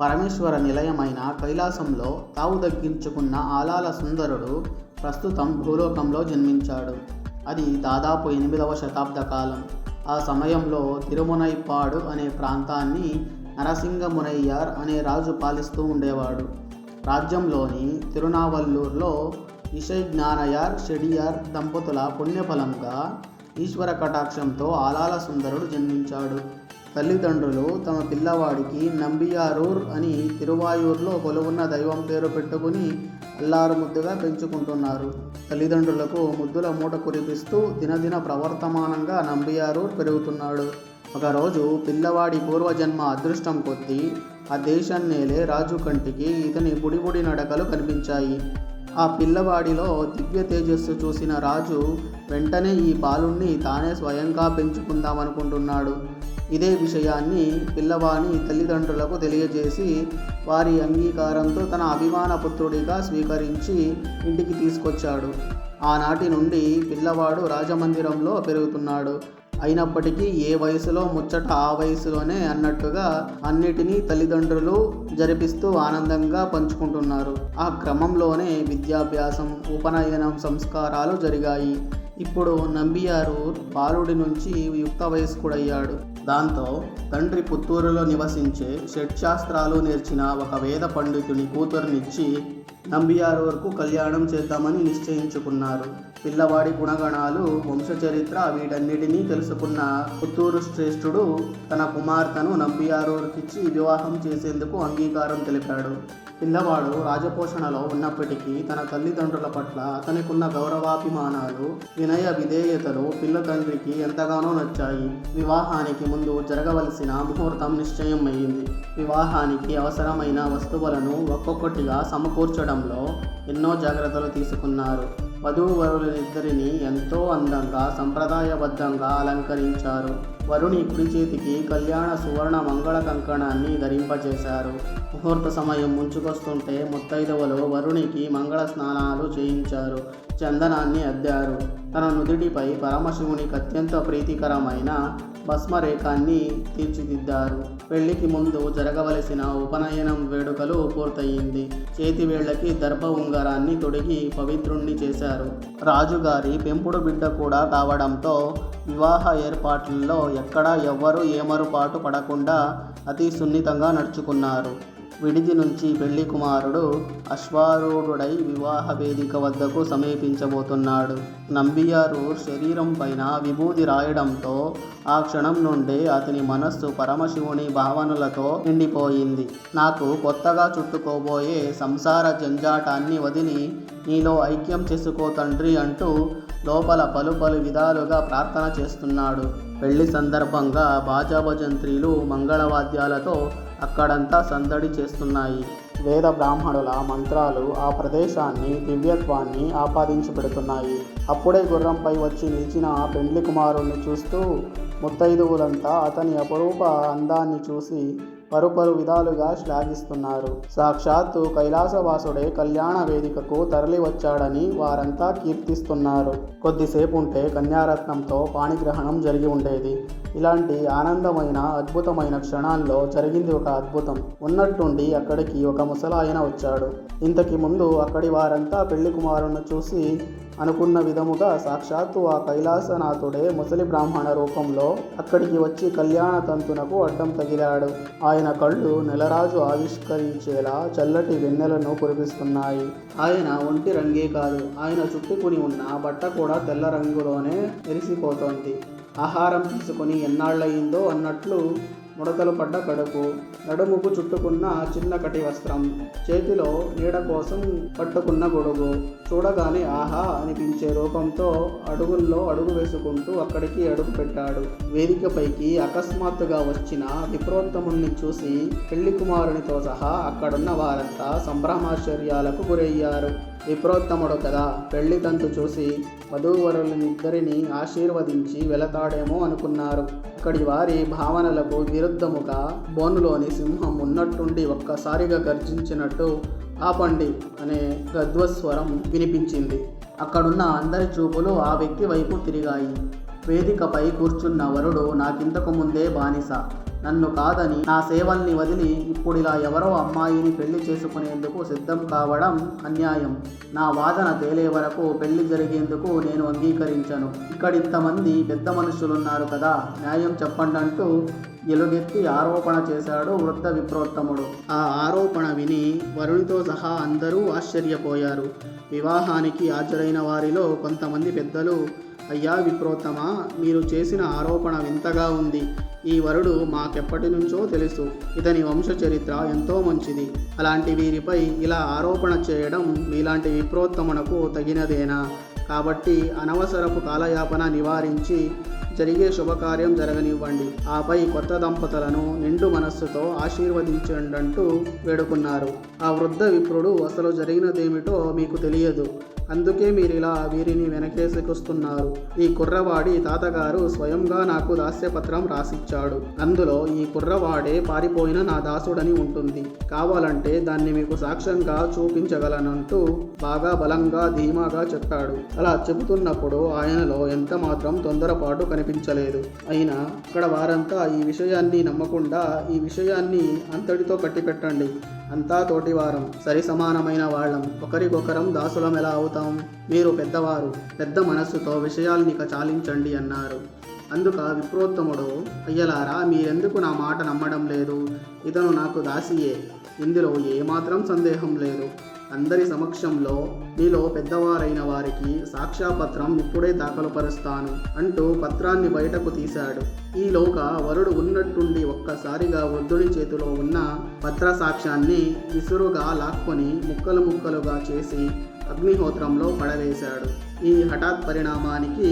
పరమేశ్వర నిలయమైన కైలాసంలో తావు దక్కించుకున్న ఆలాల సుందరుడు ప్రస్తుతం భూలోకంలో జన్మించాడు. అది దాదాపు ఎనిమిదవ శతాబ్ద కాలం. ఆ సమయంలో తిరుమునైపాడు అనే ప్రాంతాన్ని నరసింగమునయ్యార్ అనే రాజు పాలిస్తూ ఉండేవాడు. రాజ్యంలోని తిరునావల్లూరులో ఇషై జ్ఞానయార్ షెడియార్ దంపతుల పుణ్యఫలంగా ఈశ్వర కటాక్షంతో ఆలాల సుందరుడు జన్మించాడు. తల్లిదండ్రులు తమ పిల్లవాడికి నంబియారూర్ అని తిరువాయూరులో కొలువున్న దైవం పేరు పెట్టుకుని అల్లారు ముద్దుగా పెంచుకుంటున్నారు. తల్లిదండ్రులకు ముద్దుల మూట కురిపిస్తూ దినదిన ప్రవర్తమానంగా నంబియారూర్ పెరుగుతున్నాడు. ఒకరోజు పిల్లవాడి పూర్వజన్మ అదృష్టం కొద్దీ ఆ దేశం నేలే రాజు కంటికి ఇతని బుడిబుడి నడకలు కనిపించాయి. ఆ పిల్లవాడిలో దివ్య తేజస్సు చూసిన రాజు వెంటనే ఈ బాలుణ్ణి తానే స్వయంగా పెంచుకుందామనుకుంటున్నాడు. ఇదే విషయాన్ని పిల్లవాని తల్లిదండ్రులకు తెలియజేసి వారి అంగీకారంతో తన అభిమాన పుత్రుడిగా స్వీకరించి ఇంటికి తీసుకొచ్చాడు. ఆనాటి నుండి పిల్లవాడు రాజమందిరంలో పెరుగుతున్నాడు. అయినప్పటికీ ఏ వయసులో ముచ్చట ఆ వయసులోనే అన్నట్టుగా అన్నిటినీ తల్లిదండ్రులు జరిపిస్తూ ఆనందంగా పంచుకుంటున్నారు. ఆ క్రమంలోనే విద్యాభ్యాసం ఉపనయనం సంస్కారాలు జరిగాయి. ఇప్పుడు నంబియారు బాలుడి నుంచి యుక్త వయస్కుడయ్యాడు. దాంతో తండ్రి పుత్తూరులో నివసించే షట్శాస్త్రాలు నేర్చిన ఒక వేద పండితుని కూతురునిచ్చి వరకు కళ్యాణం చేద్దామని నిశ్చయించుకున్నారు. పిల్లవాడి గుణగణాలు వంశచరిత్ర వీటన్నిటినీ తెలుసుకున్న పుత్తూరు శ్రేష్ఠుడు తన కుమార్తెను నంబియారూర్కిచ్చి వివాహం చేసేందుకు అంగీకారం తెలిపాడు. పిల్లవాడు రాజపోషణలో ఉన్నప్పటికీ తన తల్లిదండ్రుల పట్ల అతనికున్న గౌరవాభిమానాలు వినయ విధేయతలు పిల్ల తండ్రికి ఎంతగానో నచ్చాయి. వివాహానికి ముందు జరగవలసిన ముహూర్తం నిశ్చయం అయ్యింది వివాహానికి అవసరమైన వస్తువులను ఒక్కొక్కటిగా సమకూర్చడంలో ఎన్నో జాగ్రత్తలు తీసుకున్నారు. వధూవరులనిద్దరిని ఎంతో అందంగా సంప్రదాయబద్ధంగా అలంకరించారు. వరుని కుడి చేతికి కళ్యాణ సువర్ణ మంగళ కంకణాన్ని ధరింపజేశారు. ముహూర్త సమయం ముంచుకొస్తుంటే ముత్తైదవలో వరునికి మంగళ స్నానాలు చేయించారు. చందనాన్ని అద్దారు. తన నుదుటిపై పరమశివునికి అత్యంత ప్రీతికరమైన భస్మరేఖాన్ని తీర్చిదిద్దారు. పెళ్ళికి ముందు జరగవలసిన ఉపనయనం వేడుకలు పూర్తయింది. చేతి వేళ్ళకి దర్భ ఉంగరాన్ని తొడిగి పవిత్రుణ్ణి చేశారు. రాజుగారి పెంపుడు బిడ్డ కూడా కావడంతో వివాహ ఏర్పాట్లలో ఎక్కడా ఎవ్వరూ ఏమరుపాటు పడకుండా అతి సున్నితంగా నడుచుకున్నారు. విడిది నుంచి పెళ్ళి కుమారుడు అశ్వారూఢుడై వివాహ వేదిక వద్దకు సమీపించబోతున్నాడు. నంబియారు శరీరం పైన విభూది రాయడంతో ఆ క్షణం నుండి అతని మనస్సు పరమశివుని భావనలతో నిండిపోయింది. నాకు కొత్తగా చుట్టుకోబోయే సంసార జంజాటాన్ని వదిలి నీలో ఐక్యం చేసుకో తండ్రి అంటూ లోపల పలు పలు విధాలుగా ప్రార్థన చేస్తున్నాడు. పెళ్ళి సందర్భంగా బాజాభజంత్రీలు మంగళవాద్యాలతో అక్కడంతా సందడి చేస్తున్నాయి. వేద బ్రాహ్మణుల మంత్రాలు ఆ ప్రదేశాన్ని దివ్యత్వాన్ని ఆపాదించి పెడుతున్నాయి అప్పుడే గుర్రంపై వచ్చి నిలిచిన ఆ పెండ్లి కుమారుణ్ణి చూస్తూ ముత్తైదువులంతా అతని అపరూప అందాన్ని చూసి పరుపరు విధాలుగా శ్లాఘిస్తున్నారు. సాక్షాత్తు కైలాసవాసుడే కళ్యాణ వేదికకు తరలి వచ్చాడని వారంతా కీర్తిస్తున్నారు. కొద్దిసేపు ఉంటే కన్యారత్నంతో పాణిగ్రహణం జరిగి ఉండేది. ఇలాంటి ఆనందమైన అద్భుతమైన క్షణాల్లో జరిగింది ఒక అద్భుతం. ఉన్నట్టుండి అక్కడికి ఒక ముసలాయన వచ్చాడు. ఇంతకి ముందు అక్కడి వారంతా పెళ్ళి కుమారుణ్ణి చూసి అనుకున్న విధముగా సాక్షాత్తు ఆ కైలాసనాథుడే ముసలి బ్రాహ్మణ రూపంలో అక్కడికి వచ్చి కళ్యాణ తంతునకు అడ్డం తగిలాడు. ఆయన కళ్ళు నెలరాజు ఆవిష్కరించేలా చల్లటి వెన్నెలను కురిపిస్తున్నాయి. ఆయన ఒంటి రంగే కాదు ఆయన చుట్టుకుని ఉన్న బట్ట కూడా తెల్ల రంగులోనే మెరిసిపోతోంది ఆహారం తీసుకుని ఎన్నాళ్ళయిందో అన్నట్లు ముడతలు పడ్డ కడుపు నడుముకు చుట్టుకున్న చిన్న కటి వస్త్రం చేతిలో నీడ కోసం పట్టుకున్న గొడుగు. చూడగానే ఆహా అనిపించే రూపంతో అడుగుల్లో అడుగు వేసుకుంటూ అక్కడికి అడుగు పెట్టాడు. వేదికపైకి అకస్మాత్తుగా వచ్చిన విప్రోత్తముణ్ణి చూసి పెళ్ళి కుమారునితో సహా అక్కడున్న వారంతా సంభ్రమాశ్చర్యాలకు గురయ్యారు. విప్రోత్తముడు కదా. పెళ్ళి తంతు చూసి వధూవరులనిద్దరిని ఆశీర్వదించి వెళతాడేమో అనుకున్నారు. అక్కడి వారి భావనలకు విరుద్ధముగా బోనులోని సింహం ఉన్నట్టుండి ఒక్కసారిగా గర్జించినట్టు ఆపండి అనే గద్వస్వరం వినిపించింది. అక్కడున్న అందరి చూపులు ఆ వ్యక్తి వైపు తిరిగాయి. వేదికపై కూర్చున్న వరుడు నాకింతకు ముందే బానిస. నన్ను కాదని నా సేవల్ని వదిలి ఇప్పుడు ఇలా ఎవరో అమ్మాయిని పెళ్ళి చేసుకునేందుకు సిద్ధం కావడం అన్యాయం. నా వాదన తేలే వరకు పెళ్ళి జరిగేందుకు నేను అంగీకరించను. ఇక్కడ ఇంతమంది పెద్ద మనుషులున్నారు కదా న్యాయం చెప్పండి అంటూ ఎలుగెత్తి ఆరోపణ చేశాడు వృద్ధ విప్రోత్తముడు. ఆ ఆరోపణ విని వరుణితో సహా అందరూ ఆశ్చర్యపోయారు. వివాహానికి హాజరైన వారిలో కొంతమంది పెద్దలు అయ్యా విప్రోత్తమా మీరు చేసిన ఆరోపణ వింతగా ఉంది. ఈ వరుడు మాకెప్పటి నుంచో తెలుసు. ఇతని వంశ చరిత్ర ఎంతో మంచిది. అలాంటి వీరిపై ఇలా ఆరోపణ చేయడం మీలాంటి విప్రోత్తమునకు తగినదేనా? కాబట్టి అనవసరపు కాలయాపన నివారించి జరిగే శుభకార్యం జరగనివ్వండి. ఆపై కొత్త దంపతులను నిండు మనస్సుతో ఆశీర్వదించండి అంటూ వేడుకున్నారు. ఆ వృద్ధ విప్రుడు అసలు జరిగినదేమిటో మీకు తెలియదు. అందుకే మీరు ఇలా వీరిని వెనకేసుకొస్తున్నారు. ఈ కుర్రవాడి తాతగారు స్వయంగా నాకు దాస్యపత్రం రాసిచ్చాడు. అందులో ఈ కుర్రవాడే పారిపోయిన నా దాసుడని ఉంటుంది. కావాలంటే దాన్ని మీకు సాక్ష్యంగా చూపించగలనంటూ బాగా బలంగా ధీమాగా చెప్పాడు. అలా చెబుతున్నప్పుడు ఆయనలో ఎంత మాత్రం తొందరపాటు కనిపించలేదు. అయినా అక్కడ వారంతా ఈ విషయాన్ని నమ్మకుండా ఈ విషయాన్ని అంతటితో కట్టిపెట్టండి. అంతా తోటివారం సరి సమానమైన వాళ్ళం. ఒకరికొకరం దాసులం ఎలా అవుతాం? మీరు పెద్దవారు పెద్ద మనస్సుతో విషయాల్నిక చాలించండి అన్నారు. అందుక విప్రోత్తముడు అయ్యలారా మీరెందుకు నా మాట నమ్మడం లేదు? ఇతను నాకు దాసియే. ఇందులో ఏమాత్రం సందేహం లేదు. అందరి సమక్షంలో మీలో పెద్దవారైన వారికి సాక్ష్యాపత్రం ఇప్పుడే దాఖలుపరుస్తాను అంటూ పత్రాన్ని బయటకు తీశాడు. ఈలోక వరుడు ఉన్నట్టుండి ఒక్కసారిగా వృద్ధుడి చేతిలో ఉన్న పత్ర సాక్ష్యాన్ని విసురుగా లాక్కొని ముక్కలు ముక్కలుగా చేసి అగ్నిహోత్రంలో పడవేశాడు. ఈ హఠాత్ పరిణామానికి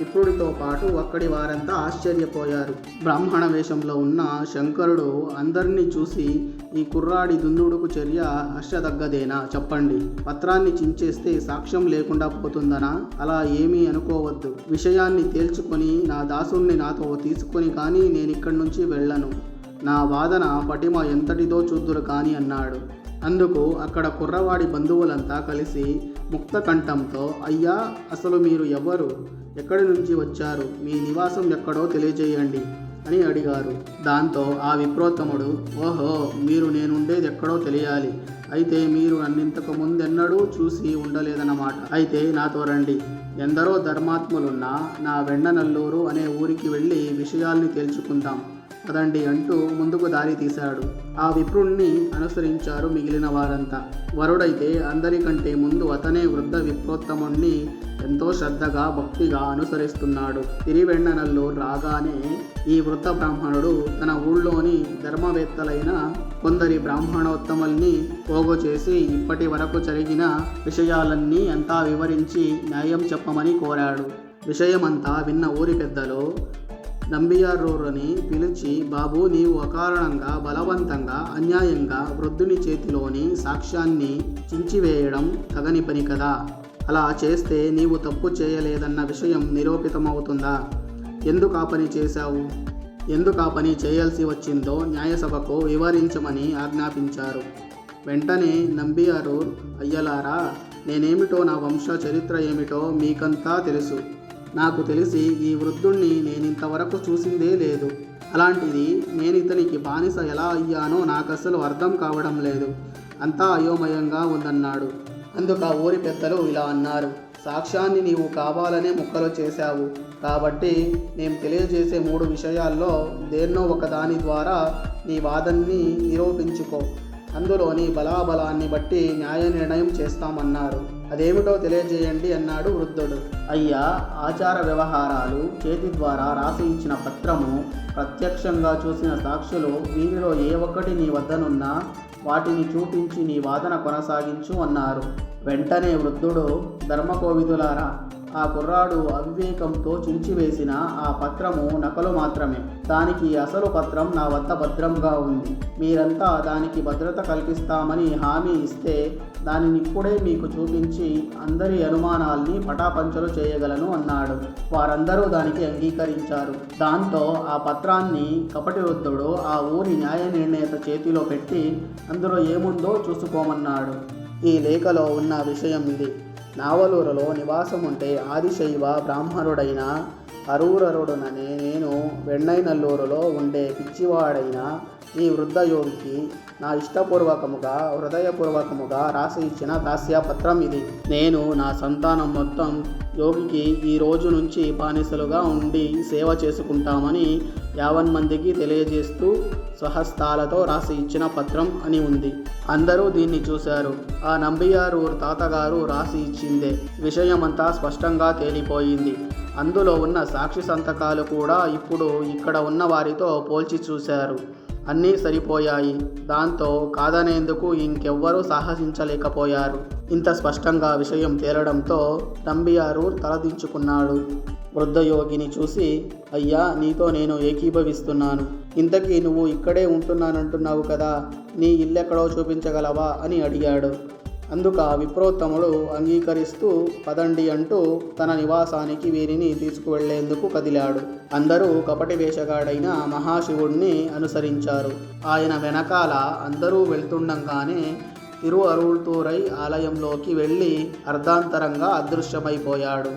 ఇప్పుడితో పాటు అక్కడి వారంతా ఆశ్చర్యపోయారు. బ్రాహ్మణ వేషంలో ఉన్న శంకరుడు అందరినీ చూసి ఈ కుర్రాడి దుందుడుకు చర్య హర్షదగ్గదేనా? చెప్పండి. పత్రాన్ని చించేస్తే సాక్ష్యం లేకుండా పోతుందనా? అలా ఏమీ అనుకోవద్దు. విషయాన్ని తేల్చుకొని నా దాసుణ్ణి నాతో తీసుకొని కానీ నేను ఇక్కడి నుంచి వెళ్ళను. నా వాదన పటిమ ఎంతటిదో చూద్దురు కాని అన్నాడు. అందుకు అక్కడ కుర్రవాడి బంధువులంతా కలిసి ముక్త కంఠంతో అయ్యా అసలు మీరు ఎవరు? ఎక్కడి నుంచి వచ్చారు? మీ నివాసం ఎక్కడో తెలియజేయండి అని అడిగారు. దాంతో ఆ విప్రోత్తముడు ఓహో మీరు నేనుండేది ఎక్కడో తెలియాలి. అయితే మీరు నన్నింతకు ముందెన్నడూ చూసి ఉండలేదన్నమాట. అయితే నాతో రండి. ఎందరో ధర్మాత్ములున్నా నా వెండనల్లూరు అనే ఊరికి వెళ్ళి విషయాల్ని తేల్చుకుందాం. పదండి అంటూ ముందుకు దారి తీశాడు. ఆ విప్రుణ్ణి అనుసరించారు మిగిలిన వారంతా. వరుడైతే అందరికంటే ముందు అతనే వృద్ధ విప్రోత్తముణ్ణి ఎంతో శ్రద్ధగా భక్తిగా అనుసరిస్తున్నాడు. తిరివెన్ననల్లు రాగానే ఈ వృద్ధ బ్రాహ్మణుడు తన ఊళ్ళోని ధర్మవేత్తలైన కొందరి బ్రాహ్మణోత్తముల్ని పోగు చేసి ఇప్పటి వరకు జరిగిన విషయాలన్నీ అంతా వివరించి న్యాయం చెప్పమని కోరాడు. విషయమంతా విన్న ఊరి పెద్దలు నంబియారూరుని పిలిచి బాబు నీవు అకారణంగా బలవంతంగా అన్యాయంగా వృద్ధుని చేతిలోని సాక్ష్యాన్ని చించివేయడం తగని పని కదా? అలా చేస్తే నీవు తప్పు చేయలేదన్న విషయం నిరూపితమవుతుందా? ఎందుకు ఆ పని చేశావు? ఎందుకు ఆ పని చేయాల్సి వచ్చిందో న్యాయసభకు వివరించమని ఆజ్ఞాపించారు. వెంటనే నంబియారూర్ అయ్యలారా నేనేమిటో నా వంశ చరిత్ర ఏమిటో మీకంతా తెలుసు. నాకు తెలిసి ఈ వృద్ధుణ్ణి నేను ఇంతవరకు చూసిందే లేదు. అలాంటిది నేను ఇతనికి బానిస ఎలా అయ్యానో నాకు అసలు అర్థం కావడం లేదు. అంతా అయోమయంగా ఉందన్నాడు. అందుకు ఆ ఊరి పెద్దలు ఇలా అన్నారు. సాక్ష్యాన్ని నీవు కావాలనే ముక్కలు చేశావు. కాబట్టి మేము తెలియజేసే మూడు విషయాల్లో దేన్నో ఒక దాని ద్వారా నీ వాదన్ని నిరూపించుకో. అందులోని బలాబలాన్ని బట్టి న్యాయ నిర్ణయం చేస్తామన్నారు. అదేమిటో తెలియజేయండి అన్నాడు వృద్ధుడు. అయ్యా ఆచార వ్యవహారాలు చేతి ద్వారా రాసి ఇచ్చిన పత్రము ప్రత్యక్షంగా చూసిన సాక్షులు వీరిలో ఏ ఒక్కటి నీ వద్దనున్నా వాటిని చూపించి నీ వాదన కొనసాగించు అన్నారు. వెంటనే వృద్ధుడు ధర్మకోవిదులారా ఆ కుర్రాడు అవివేకంతో చించివేసిన ఆ పత్రము నకలు మాత్రమే. దానికి అసలు పత్రం నా వద్ద భద్రంగా ఉంది. మీరంతా దానికి భద్రత కల్పిస్తామని హామీ ఇస్తే దానిని ఇప్పుడే మీకు చూపించి అందరి అనుమానాల్ని పటాపంచలు చేయగలను అన్నాడు. వారందరూ దానికి అంగీకరించారు. దాంతో ఆ పత్రాన్ని కపటి వృద్ధుడు ఆ ఊరి న్యాయ నిర్ణేత చేతిలో పెట్టి అందులో ఏముందో చూసుకోమన్నాడు. ఈ లేఖలో ఉన్న విషయం ఇది. నావలూరులో నివాసముంటే ఆదిశైవ బ్రాహ్మణుడైన అరూరరుడుననే నేను వెన్నైనల్లూరులో ఉండే పిచ్చివాడైన ఈ వృద్ధ యోగికి నా ఇష్టపూర్వకముగా హృదయపూర్వకముగా రాసి ఇచ్చిన దాస్యపత్రం ఇది. నేను నా సంతానం మొత్తం యోగికి ఈ రోజు నుంచి బానిసలుగా ఉండి సేవ చేసుకుంటామని యావన్ మందికి తెలియజేస్తూ స్వహస్తాలతో రాసి ఇచ్చిన పత్రం అని ఉంది. అందరూ దీన్ని చూశారు. ఆ నంబియారు తాతగారు రాసి ఇచ్చిందే. విషయమంతా స్పష్టంగా తేలిపోయింది. అందులో ఉన్న సాక్షి సంతకాలు కూడా ఇప్పుడు ఇక్కడ ఉన్న వారితో పోల్చి చూశారు. అన్నీ సరిపోయాయి. దాంతో కాదనేందుకు ఇంకెవ్వరూ సాహసించలేకపోయారు. ఇంత స్పష్టంగా విషయం తేలడంతో నంబియారు తలదించుకున్నాడు. వృద్ధయోగిని చూసి అయ్యా నీతో నేను ఏకీభవిస్తున్నాను. ఇంతకీ నువ్వు ఇక్కడే ఉంటున్నానంటున్నావు కదా నీ ఇల్లెక్కడో చూపించగలవా? అని అడిగాడు. అందుక విప్రోత్తముడు అంగీకరిస్తూ పదండి అంటూ తన నివాసానికి వీరిని తీసుకువెళ్ళేందుకు కదిలాడు. అందరూ కపటి వేషగాడైన మహాశివుణ్ణి అనుసరించారు. ఆయన వెనకాల అందరూ వెళ్తుండగానే తిరు అరుల్తూరై ఆలయంలోకి వెళ్ళి అర్ధాంతరంగా అదృశ్యమైపోయాడు.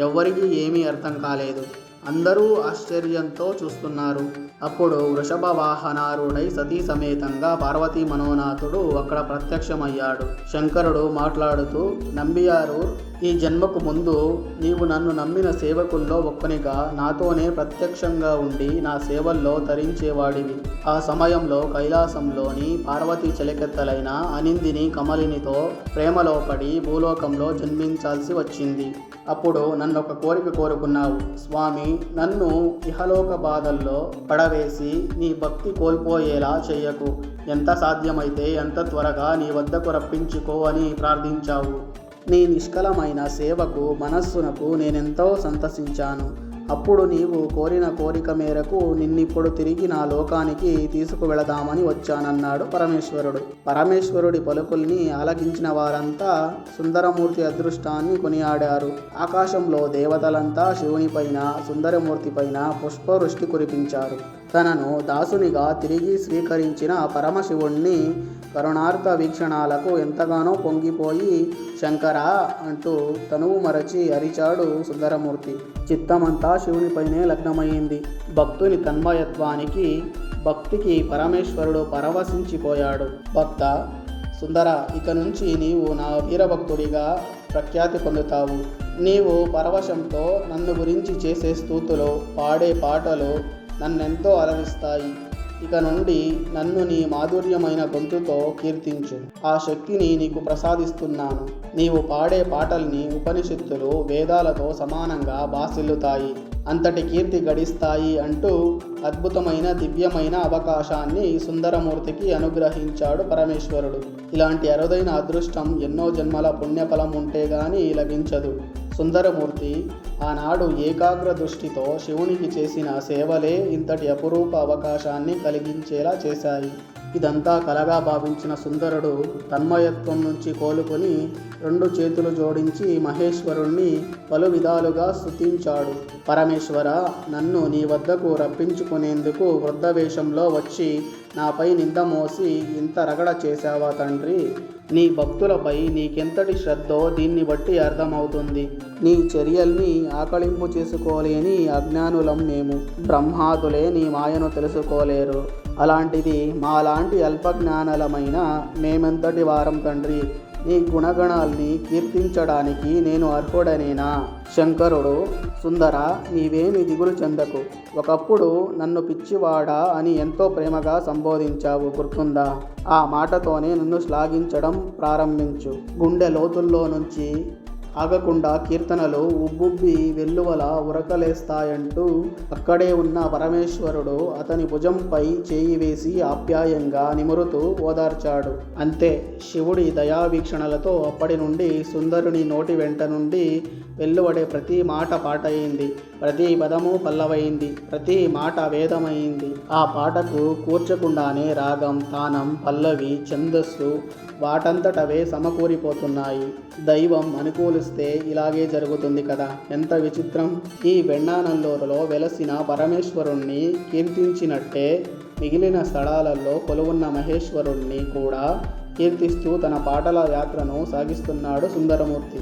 ఎవ్వరికీ ఏమీ అర్థం కాలేదు. అందరూ ఆశ్చర్యంతో చూస్తున్నారు. అప్పుడు వృషభ వాహనారుడై సతీ సమేతంగా పార్వతీ మనోనాథుడు అక్కడ ప్రత్యక్షమయ్యాడు. శంకరుడు మాట్లాడుతూ నంబియారు ఈ జన్మకు ముందు నీవు నన్ను నమ్మిన సేవకుల్లో ఒక్కనిగా నాతోనే ప్రత్యక్షంగా ఉండి నా సేవల్లో తరించేవాడివి. ఆ సమయంలో కైలాసంలోని పార్వతీ చలికెత్తలైన అనిందిని కమలినితో ప్రేమలో పడి భూలోకంలో జన్మించాల్సి వచ్చింది. అప్పుడు నన్ను ఒక కోరిక కోరుకున్నావు. స్వామి నన్ను ఇహలోక బాధల్లో పడవేసి నీ భక్తి కోల్పోయేలా చెయ్యకు ఎంత సాధ్యమైతే ఎంత త్వరగా నీ వద్దకు రప్పించుకో అని ప్రార్థించావు. నీ నిష్కలమైన సేవకు మనస్సునకు నేనెంతో సంతసించాను. అప్పుడు నీవు కోరిన కోరిక మేరకు నిన్నిప్పుడు తిరిగి నా లోకానికి తీసుకువెళదామని వచ్చానన్నాడు పరమేశ్వరుడు. పరమేశ్వరుడి పలుకుల్ని ఆలకించిన వారంతా సుందరమూర్తి అదృష్టాన్ని కొనియాడారు. ఆకాశంలో దేవతలంతా శివునిపైన సుందరమూర్తిపైన పుష్పవృష్టి కురిపించారు. తనను దాసునిగా తిరిగి స్వీకరించిన పరమశివుణ్ణి కరుణార్థ వీక్షణాలకు ఎంతగానో పొంగిపోయి శంకరా అంటూ తనువు మరచి అరిచాడు సుందరమూర్తి. చిత్తమంతా శివునిపైనే లగ్నమైంది భక్తుని తన్మయత్వానికి భక్తికి పరమేశ్వరుడు పరవశించిపోయాడు. భక్త సుందర ఇక నుంచి నీవు నా వీరభక్తుడిగా ప్రఖ్యాతి పొందుతావు. నీవు పరవశంతో నన్ను గురించి చేసే స్థూతులు పాడే పాటలు నన్నెంతో అలరిస్తాయి. ఇక నుండి నన్ను నీ మాధుర్యమైన గొంతుతో కీర్తించు. ఆ శక్తిని నీకు ప్రసాదిస్తున్నాను. నీవు పాడే పాటల్ని ఉపనిషత్తులు వేదాలతో సమానంగా బాసిల్లుతాయి. అంతటి కీర్తి గడిస్తాయి అంటూ అద్భుతమైన దివ్యమైన అవకాశాన్ని సుందరమూర్తికి అనుగ్రహించాడు పరమేశ్వరుడు. ఇలాంటి అరుదైన అదృష్టం ఎన్నో జన్మల పుణ్యఫలం ఉంటే గాని లభించదు. సుందరమూర్తి ఆనాడు ఏకాగ్ర దృష్టితో శివునికి చేసిన సేవలే ఇంతటి అపురూప అవకాశాన్ని కలిగించేలా చేశాయి. ఇదంతా కలగా భావించిన సుందరుడు తన్మయత్వం నుంచి కోలుకొని రెండు చేతులు జోడించి మహేశ్వరుణ్ణి పలు విధాలుగా స్థుతించాడు పరమేశ్వర నన్ను నీ వద్దకు రప్పించుకునేందుకు వృద్ధ వేషంలో వచ్చి నాపై నింద మోసి ఇంత రగడ చేశావా తండ్రి? నీ భక్తులపై నీకెంతటి శ్రద్ధో దీన్ని బట్టి అర్థమవుతుంది. నీ చర్యల్ని ఆకళింపు చేసుకోలేని అజ్ఞానులం మేము. బ్రహ్మాదులే నీ మాయను తెలుసుకోలేరు. అలాంటిది మాలాంటి అల్పజ్ఞానలమైన మేమెంతటి వారం తండ్రి? నీ గుణగణాల్ని కీర్తించడానికి నేను అర్హుడనేనా? శంకరుడు సుందర నీవేమి దిగులు చెందకు? ఒకప్పుడు నన్ను పిచ్చివాడా అని ఎంతో ప్రేమగా సంబోధించావు గుర్తుందా? ఆ మాటతోనే నన్ను శ్లాఘించడం ప్రారంభించు. గుండె లోతుల్లో నుంచి ఆగకుండా కీర్తనలు ఉబ్బుబ్బి వెల్లువల ఉరకలేస్తాయంటూ అక్కడే ఉన్న పరమేశ్వరుడు అతని భుజంపై చేయి వేసి ఆప్యాయంగా నిమురుతూ ఓదార్చాడు. అంతే శివుడి దయావీక్షణలతో అప్పటి నుండి సుందరుని నోటి వెంట నుండి వెల్లువడే ప్రతి మాట పాటయింది. ప్రతి పదము పల్లవైంది ప్రతి మాట వేదమైంది ఆ పాటకు కూర్చకుండానే రాగం తానం పల్లవి ఛందస్సు వాటంతటవే సమకూరిపోతున్నాయి. దైవం అనుకూలిస్తే ఇలాగే జరుగుతుంది కదా? ఎంత విచిత్రం! ఈ వెన్నానందూరులో వెలసిన పరమేశ్వరుణ్ణి కీర్తించినట్టే మిగిలిన స్థలాలలో కొలువున్న మహేశ్వరుణ్ణి కూడా కీర్తిస్తూ తన పాటల యాత్రను సాగిస్తున్నాడు సుందరమూర్తి.